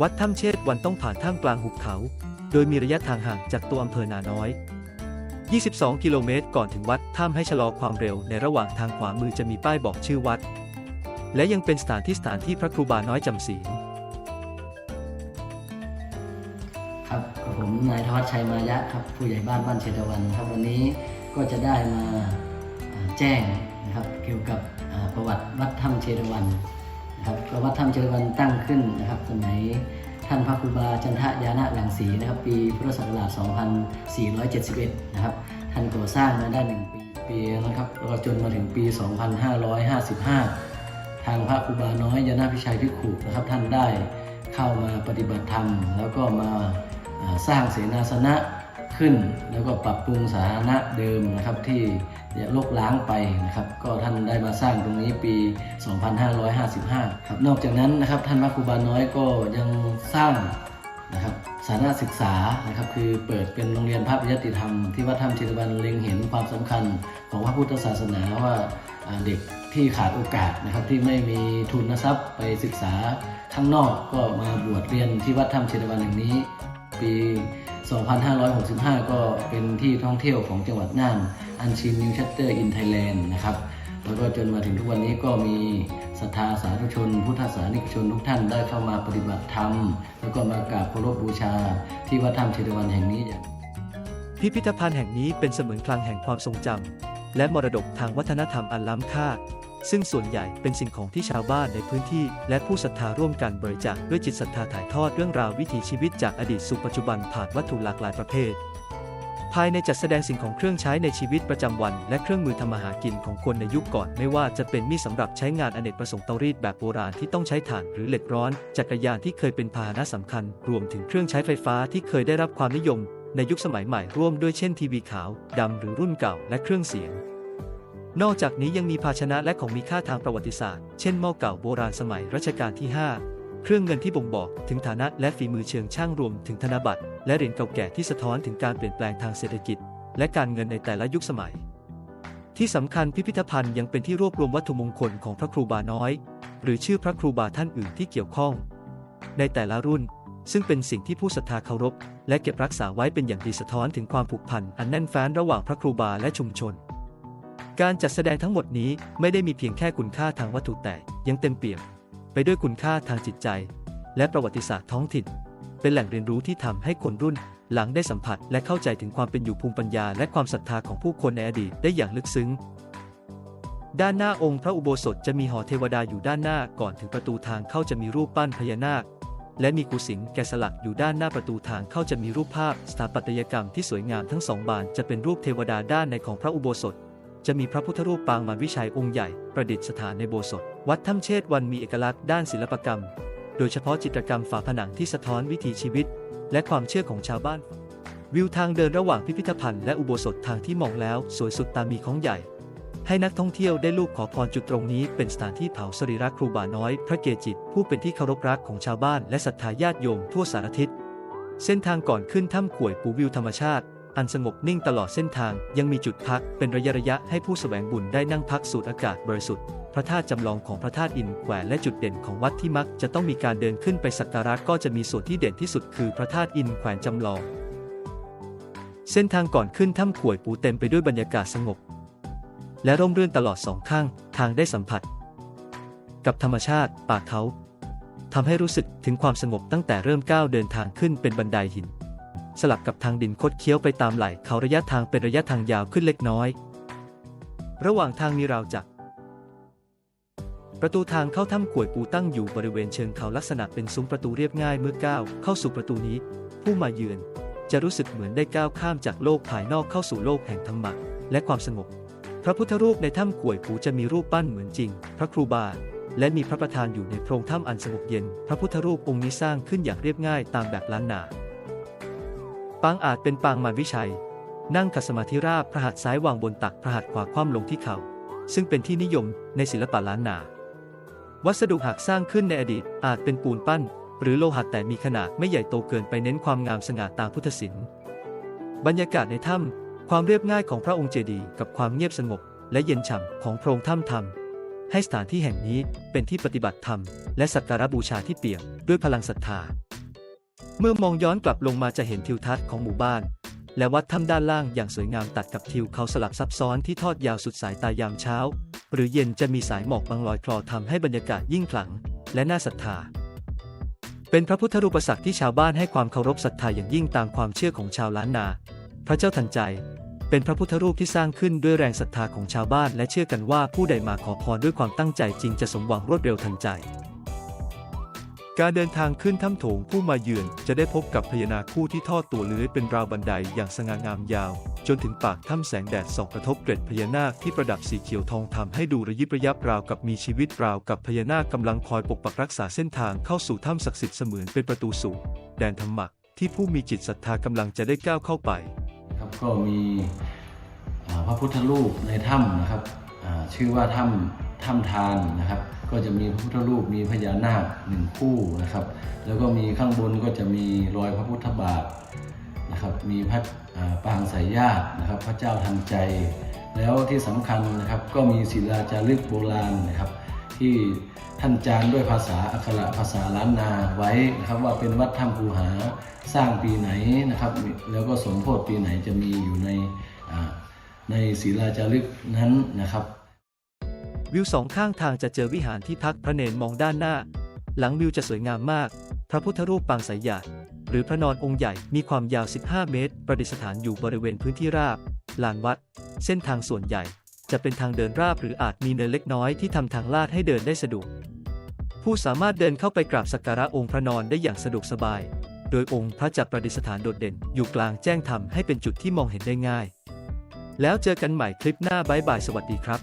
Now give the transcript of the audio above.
วัดถ้ำเชษวันต้องผ่านท่ามกลางหุบเขา โดยมีระยะทางห่างจากตัวอำเภอนาน้อย 22 กิโลเมตรก่อนถึงวัดถ้ำให้ชะลอความเร็วในระหว่างทางขวามือจะมีป้ายบอกชื่อวัด และยังเป็นสถานที่สถานที่พระครูบาน้อยจำศีลครับผมนายธวัชชัยมายะครับผู้ใหญ่บ้านบ้านเชตวันครับวันนี้ก็จะได้มาแจ้งนะครับเกี่ยวกับประวัติวัดถ้ำเชตวัน นะครับวัดถ้ำเชตวันตั้งขึ้นนะครับสมัยท่านพระครูบาจันทยานะหลังสีนะครับ ปีพุทธศักราช 2471 นะครับ ท่านก่อสร้างมาได้หนึ่งปีปีนะครับแล้วก็จนมาถึงปี 2555 ทางพระครูบาน้อยยานาพิชัยพิขุนะครับ ท่านได้เข้ามาปฏิบัติธรรม แล้วก็มาสร้างเสนาสนะ ขึ้น แล้วก็ปรับปรุงสาธารณะเดิมนะครับที่ลกล้างไปนะครับ ก็ท่านได้มาสร้างตรงนี้ปี 2555 ครับ นอกจากนั้นนะครับท่านพระครูบาน้อยก็ยังสร้างนะครับสาระศึกษานะครับคือเปิดเป็นโรงเรียนพระปริยติธรรมที่วัดถ้ำเชตวันเล็งเห็นความสำคัญของพระพุทธศาสนาว่าเด็กที่ขาดโอกาสนะครับที่ไม่มีทุนทรัพย์ไปศึกษาข้างนอกก็มาบวชเรียนที่วัดถ้ำเชตวันแห่งนี้ ปี 2565 ก็เป็นที่ท่องเที่ยวของจังหวัดน่านอันชินนิวชัตเตอร์อินไทยแลนด์นะครับแล้วก็จนมาถึงทุกวันนี้ก็มีศรัทธาสาธุชน พุทธศาสนิกชนทุกท่านได้เข้ามาปฏิบัติธรรม แล้วก็มากราบเคารพบูชา ที่วัดธรรมเชตวันแห่งนี้อย่างพิพิธภัณฑ์แห่งนี้เป็นเสมือนคลังแห่งความทรงจำและมรดกทางวัฒนธรรมอันล้ำค่า ซึ่งส่วนใหญ่เป็นสิ่งของที่ชาวบ้านในพื้นที่ และผู้ศรัทธาร่วมกันบริจาคด้วยจิตศรัทธาถ่ายทอดเรื่องราววิถีชีวิตจากอดีตสู่ปัจจุบันผ่านวัตถุหลากหลายประเภท ภายในจัดแสดงสิ่งของเครื่องใช้ในชีวิตประจำวัน และเครื่องมือทำมาหากินของคนในยุคก่อน ไม่ว่าจะเป็นมีดสำหรับใช้งานอเนกประสงค์เตารีดแบบโบราณที่ต้องใช้ถ่านหรือเหล็กร้อน จักรยานที่เคยเป็นพาหนะสำคัญ รวมถึงเครื่องใช้ไฟฟ้าที่เคยได้รับความนิยม ในยุคสมัยใหม่ร่วมด้วยเช่นทีวีขาวดำหรือรุ่นเก่าและเครื่องเสียง นอกจากนี้ยังมีภาชนะและของมีค่าทางประวัติศาสตร์ เช่นหม้อเก่าโบราณสมัยรัชกาลที่ 5 เครื่องเงินที่บ่งบอกถึงฐานะและฝีมือเชิงช่างรวมถึงธนบัตร และเหรียญเก่าแก่ที่สะท้อนถึงการเปลี่ยนแปลงทางเศรษฐกิจ และการเงินในแต่ละยุคสมัย ที่สำคัญพิพิธภัณฑ์ยังเป็นที่รวบรวมวัตถุมงคลของพระครูบาน้อย หรือชื่อพระครูบาท่านอื่นที่เกี่ยวข้อง ในแต่ละรุ่น ซึ่งเป็นสิ่งที่ผู้ศรัทธาเคารพ และเก็บรักษาไว้เป็นอย่างดีสะท้อนถึงความผูกพันอันแน่นแฟ้นระหว่างพระครูบาและชุมชน การจัดแสดงทั้งหมดนี้ไม่ได้มีเพียงแค่คุณค่าทางวัตถุแต่ยังเต็มเปี่ยมไปด้วยคุณค่าทางจิตใจ และประวัติศาสตร์ท้องถิ่น เป็นแหล่งเรียนรู้ที่ทำให้คนรุ่น หลังได้สัมผัสและเข้าใจถึงความเป็นอยู่ภูมิปัญญา และความศรัทธาของผู้คนในอดีตได้อย่างลึกซึ้ง ด้านหน้าองค์พระอุโบสถจะมีหอเทวดาอยู่ด้านหน้าก่อนถึงประตูทางเข้าจะมีรูปปั้นพญานาค และมีกุสิงแกะสลักอยู่ด้านหน้าประตูทางเข้าจะมีรูปภาพ สถาปัตยกรรมที่สวยงามทั้งสองบานจะเป็นรูปเทวดาด้านในของพระอุโบสถ จะมีพระพุทธรูปปางมารวิชัยองค์ใหญ่ประดิษฐานในโบสถ์วัดถ้ำเชษวันมีเอกลักษณ์ด้านศิลปกรรม โดยเฉพาะจิตรกรรมฝาผนังที่สะท้อนวิถีชีวิต และความเชื่อของชาวบ้าน วิวทางเดินระหว่างพิพิธภัณฑ์และอุโบสถทางที่มองแล้วสวยสุดตามีของใหญ่ ให้นักท่องเที่ยวได้ลูบขอพรจุดตรงนี้ เป็นสถานที่เผาสรีระครูบาน้อย พระเกจิตผู้เป็นที่เคารพรักของชาวบ้านและศรัทธาญาติโยมทั่วสารทิศเส้นทางก่อนขึ้นถ้ำข่วยปูวิวธรรมชาติ อันสงบนิ่งตลอดเส้นทางยังมีจุดพักเป็นระยะระยะให้ผู้แสวงบุญได้นั่งพักสูดอากาศบริสุทธิ์พระธาตุจำลองของพระธาตุอินแขวนและจุดเด่นของวัดที่มักจะต้องมีการเดินขึ้นไปสักการะก็จะมีส่วนที่เด่นที่สุดคือพระธาตุอินแขวนจำลอง เส้นทางก่อนขึ้นถ้ำข่วยปูเต็มไปด้วยบรรยากาศสงบ และร่มรื่นตลอดสองข้างทางได้สัมผัส กับธรรมชาติป่าเขาทำให้รู้สึกถึงความสงบตั้งแต่เริ่มก้าวเดินทางขึ้นเป็นบันไดหิน สลับกับทางดินคดเคี้ยวไปตามไหล่เขาระยะทางเป็นระยะทางยาวขึ้นเล็กน้อย ระหว่างทางมีราวจักรประตูทางเข้าถ้ำขวยปูตั้งอยู่บริเวณเชิงเขาลักษณะเป็นซุ้มประตูเรียบง่ายเมื่อก้าวเข้าสู่ประตูนี้ ผู้มาเยือนจะรู้สึกเหมือนได้ก้าวข้ามจากโลกภายนอกเข้าสู่โลกแห่งธรรมะและความสงบ พระพุทธรูปในถ้ำขวยปูจะมีรูปปั้นเหมือนจริง พระครูบา และมีพระประธานอยู่ในโพรงถ้ำอันสงบเย็น พระพุทธรูปองค์นี้สร้างขึ้นอย่างเรียบง่ายตามแบบล้านนา ปางอาจเป็นปางมารวิชัย นั่งขัดสมาธิราบพระหัตถ์ซ้ายวางบนตักพระหัตถ์ขวาคว่ำลงที่เข่าซึ่งเป็นที่นิยมในศิลปะล้านนา วัสดุหากสร้างขึ้นในอดีตอาจเป็นปูนปั้น หรือโลหะแต่มีขนาดไม่ใหญ่โตเกินไปเน้นความงามสง่าตามพุทธศิลป์บรรยากาศในถ้ำความเรียบง่ายของพระองค์เจดีย์กับความเงียบสงบ และเย็นฉ่ำของโพรงถ้ำทำให้สถานที่แห่งนี้เป็นที่ปฏิบัติธรรม และสักการะบูชาที่เปี่ยมด้วยพลังศรัทธา เมื่อมองย้อนกลับลงมาจะเห็นทิวทัศน์ของหมู่บ้าน และวัดถ้ำด้านล่างอย่างสวยงามตัดกับทิวเขาสลับซับซ้อนที่ทอดยาวสุดสายตายามเช้า หรือเย็นจะมีสายหมอกบางลอยคลอทำให้บรรยากาศยิ่งขลัง และน่าศรัทธา เป็นพระพุทธรูปศักดิ์ที่ชาวบ้านให้ความเคารพศรัทธาอย่างยิ่งตามความเชื่อของชาวล้านนา พระเจ้าทันใจ เป็นพระพุทธรูปที่สร้างขึ้นด้วยแรงศรัทธาของชาวบ้าน และเชื่อกันว่าผู้ใดมาขอพรด้วยความตั้งใจจริงจะสมหวังรวดเร็วทันใจ การเดินทางขึ้นถ้ำโถงผู้มาเยือนจะได้พบกับพญานาคคู่ที่ทอดตัวเลื้อยเป็นราวบันไดอย่างสง่างามยาว จนถึงปากถ้ำแสงแดดส่องกระทบเกล็ดพญานาคที่ประดับสีเขียวทองทำให้ดูระยิบระยับราวกับมีชีวิตราวกับพญานาคกำลังคอยปกปักรักษาเส้นทางเข้าสู่ถ้ำศักดิ์สิทธิ์เสมือนเป็นประตูสู่แดนธรรมะที่ผู้มีจิตศรัทธากำลังจะได้ก้าวเข้าไปครับก็มีพระพุทธรูปในถ้ำนะครับชื่อว่าถ้ำ ถ้ำทานนะครับ ก็จะมีพระพุทธรูปมีพญานาคหนึ่งคู่นะครับ แล้วก็มีข้างบนก็จะมีรอยพระพุทธบาทนะครับ มีพระปางสายญาตินะครับ พระเจ้าทันใจ แล้วที่สำคัญนะครับก็มีศิลาจารึกโบราณนะครับ ที่ท่านจาร์ด้วยภาษาอักขระภาษาล้านนาไว้นะครับ ว่าเป็นวัดถ้ำภูหาสร้างปีไหนนะครับ แล้วก็สมโพธิปีไหนจะมีอยู่ในในศิลาจารึกนั้นนะครับ วิวสองข้างทางจะเจอวิหารที่พักพระเนนมองด้านหน้า หลังวิวจะสวยงามมาก พระพุทธรูปปางสายหยาดหรือพระนอนองค์ใหญ่มีความยาว 15 เมตร ประดิษฐานอยู่บริเวณพื้นที่ราบ ลานวัด เส้นทางส่วนใหญ่ จะเป็นทางเดินราบหรืออาจมีเนินเล็กน้อยที่ทำทางลาดให้เดินได้สะดวก ผู้สามารถเดินเข้าไปกราบสักการะองค์พระนอนได้อย่างสะดวกสบาย โดยองค์พระจักรประดิษฐานโดดเด่น อยู่กลางแจ้งธรรมให้เป็นจุดที่มองเห็นได้ง่าย แล้วเจอกันใหม่คลิปหน้าบายบายสวัสดีครับ